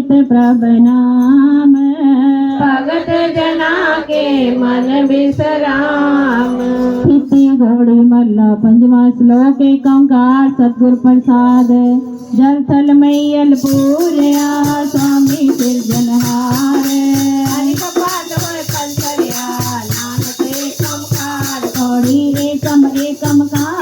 अमृत प्रभ नाम। भगत जना के मन विश्राम। स्थिति घोड़ी मल्ला पंचवा श्लोक एक ओंकार सतगुर प्रसाद। जल थल मैयल पूरया स्वामी घोड़ी एकम एकम कार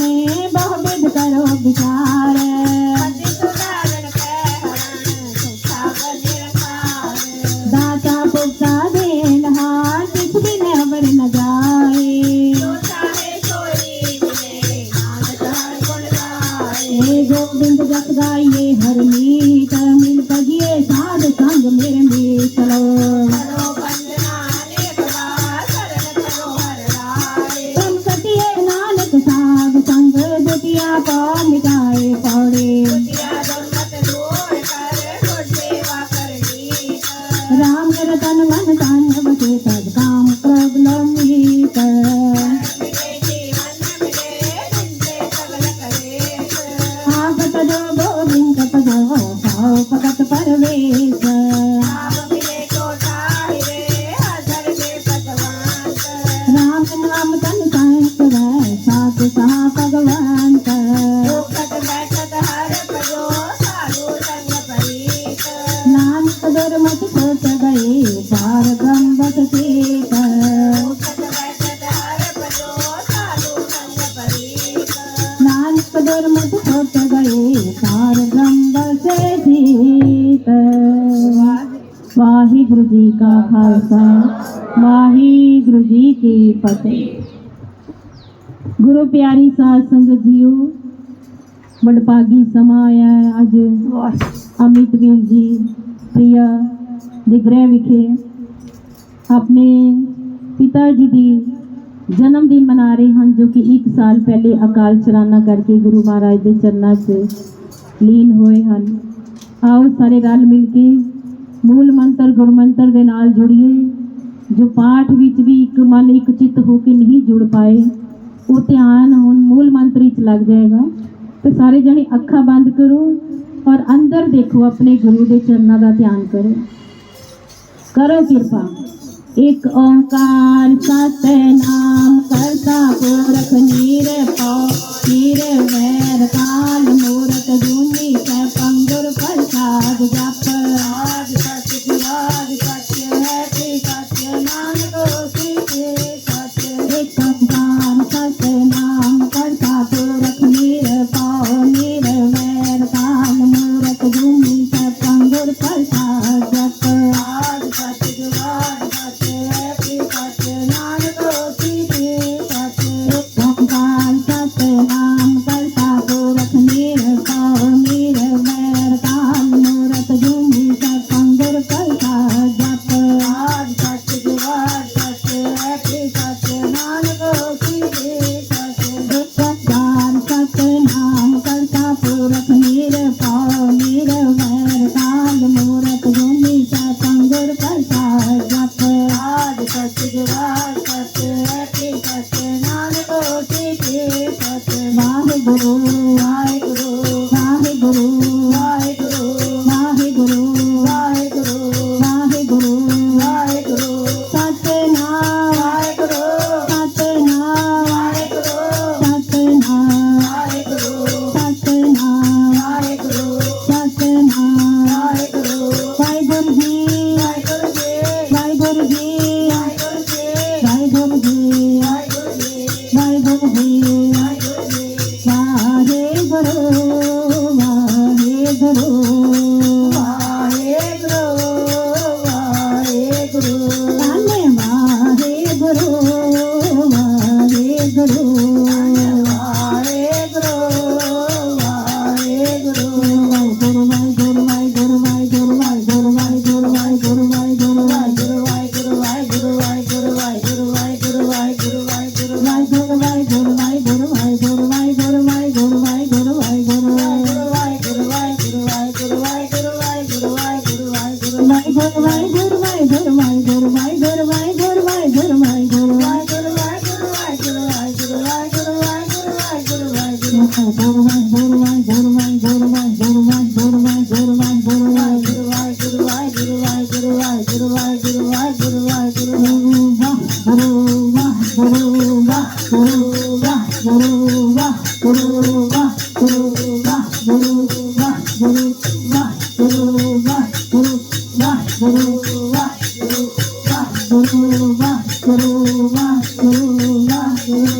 सिमरत बहुत करो विचार। दास कहाँ भगवान का नानक दुर्मत सोच गए सार गंबक सीत नानक दुर्मत सोच गए सार गंबक सीत वाहिगुरु जी का खालसा, वाहिगुरु जी की फतेह। ਗੁਰੂ ਪਿਆਰੀ ਸਾਧ ਸੰਗਤ ਜੀਓ, ਵਡਭਾਗੀ ਸਮਾਂ ਆਇਆ ਹੈ ਅੱਜ। ਅਮਿਤ ਵੀਰ ਜੀ, ਪ੍ਰਿਆ ਦੇ ਗ੍ਰਹਿ ਵਿਖੇ ਆਪਣੇ ਪਿਤਾ ਜੀ ਦੀ ਜਨਮ ਦਿਨ ਮਨਾ ਰਹੇ ਹਨ, ਜੋ ਕਿ 1 ਸਾਲ ਪਹਿਲੇ ਅਕਾਲ ਚਲਾਣਾ ਕਰਕੇ ਗੁਰੂ ਮਹਾਰਾਜ ਦੇ ਚਰਨਾਂ 'ਚ ਲੀਨ ਹੋਏ ਹਨ। ਆਓ ਸਾਰੇ ਰਲ ਮਿਲ ਕੇ ਮੂਲ ਮੰਤਰ ਗੁਰਮੰਤਰ ਦੇ ਨਾਲ ਜੁੜੀਏ, ਜੋ ਪਾਠ ਵਿੱਚ ਵੀ ਇੱਕ ਮਨ, ਇੱਕ ਚਿੱਤ ਹੋ ਕੇ ਨਹੀਂ ਜੁੜ ਪਾਏ। ਉਹ ਧਿਆਨ ਹੁਣ ਮੂਲ ਮੰਤਰ ਵਿੱਚ ਲੱਗ ਜਾਏਗਾ ਤੇ ਸਾਰੇ ਜਣੇ ਅੱਖਾਂ ਬੰਦ ਕਰੋ ਔਰ ਅੰਦਰ ਦੇਖੋ ਆਪਣੇ ਗੁਰੂ ਦੇ ਚਰਨਾਂ ਦਾ ਧਿਆਨ ਕਰੋ ਕਰੋ ਕਿਰਪਾ ਇੱਕ ਓੰਕਾਰ ਸਤਨਾਮ ਕਰਤਾ ਪੁਰਖ ਨਿਰਭਉ ਨਿਰਵੈਰ ਕਾਲ ਮੂਰਤ ਜੂਨੀ ਸੈ ਪੰਗੁਰ ಗಾನಗಳು Ooh, ooh, ooh.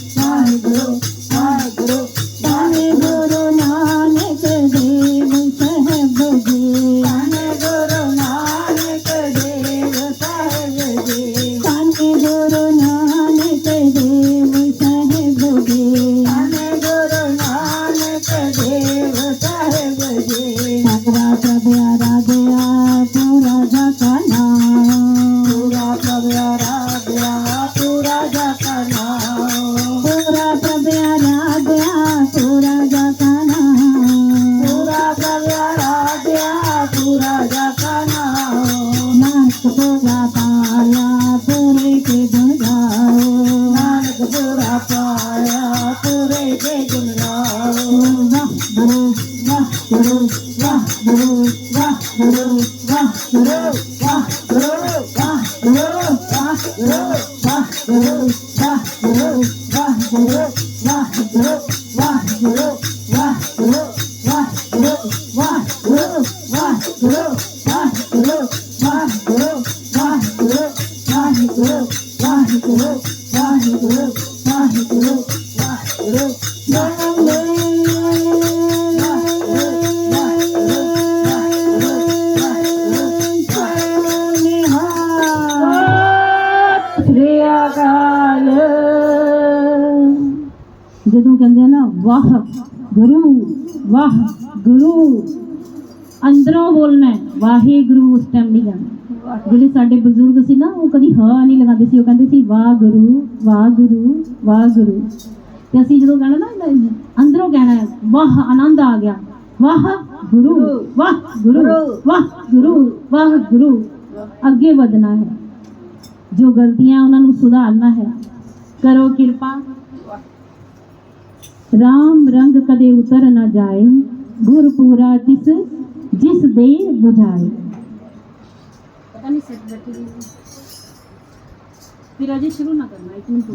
பூரா பாயா பூரைக்கு குன் गाओ नानक पूरा पाया पूரைக்கு குன் गाओ वाह गुरु वाह गुरु वाह गुरु वाह गुरु वाह गुरु वाह गुरु वाह गुरु वाह गुरु वाह गुरु वाह गुरु वाह गुरु वाह गुरु वाह गुरु वाह गुरु ਵਾਹ ਗੁਰੂ ਅੰਦਰੋਂ ਬੋਲਣਾ ਹੈ, ਵਾਹਿਗੁਰੂ ਉਸ ਟਾਈਮ ਨਹੀਂ ਕਹਿਣਾ ਜਿਹੜੇ ਸਾਡੇ ਬਜ਼ੁਰਗ ਸੀ ਨਾ ਉਹ ਕਦੀ ਹ ਨਹੀਂ ਲਗਾਉਂਦੇ ਸੀ। ਉਹ ਕਹਿੰਦੇ ਸੀ ਵਾਹ ਗੁਰੂ ਵਾਹ ਗੁਰੂ ਵਾਹ ਗੁਰੂ। ਤੇ ਅਸੀਂ ਜਦੋਂ ਕਹਿਣਾ ਨਾ ਅੰਦਰੋਂ ਕਹਿਣਾ ਵਾਹ ਆਨੰਦ ਆ ਗਿਆ। ਵਾਹ ਗੁਰੂ ਵਾਹ ਗੁਰੂ ਵਾਹ ਗੁਰੂ ਵਾਹ ਗੁਰੂ। ਅੱਗੇ ਵਧਣਾ ਹੈ। ਜੋ ਗਲਤੀਆਂ ਉਹਨਾਂ ਨੂੰ ਸੁਧਾਰਨਾ ਹੈ। ਕਰੋ ਕਿਰਪਾ। राम रंग कदे उतर न जाए गुर पूरा तिस जिस दे बुझाए। पता नहीं सेट बैठी फिर शुरू ना करना एक मिनट